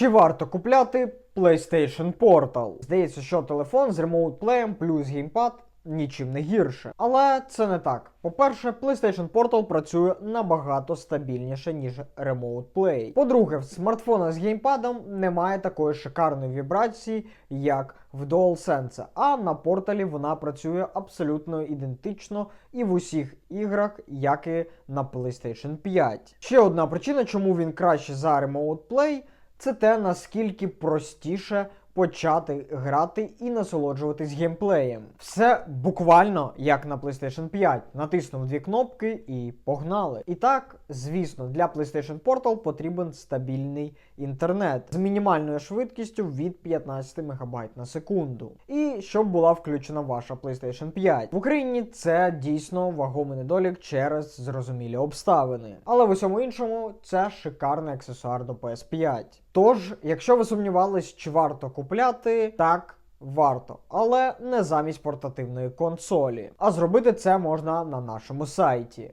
Чи варто купляти PlayStation Portal? Здається, що телефон з Play плюс геймпад нічим не гірше. Але це не так. По-перше, PlayStation Portal працює набагато стабільніше, ніж Remote Play. По-друге, в смартфона з геймпадом немає такої шикарної вібрації, як в DualSense, а на порталі вона працює абсолютно ідентично і в усіх іграх, як і на PlayStation 5. Ще одна причина, чому він краще за Remote Play, це те, наскільки простіше почати грати і насолоджуватись геймплеєм. Все буквально як на PlayStation 5. Натиснув дві кнопки і погнали. І так, звісно, для PlayStation Portal потрібен стабільний інтернет з мінімальною швидкістю від 15 МБ на секунду. І щоб була включена ваша PlayStation 5. В Україні це дійсно вагомий недолік через зрозумілі обставини. Але в усьому іншому це шикарний аксесуар до PS5. Тож, якщо ви сумнівались, чи варто купляти, так. Варто, але не замість портативної консолі. А зробити це можна на нашому сайті.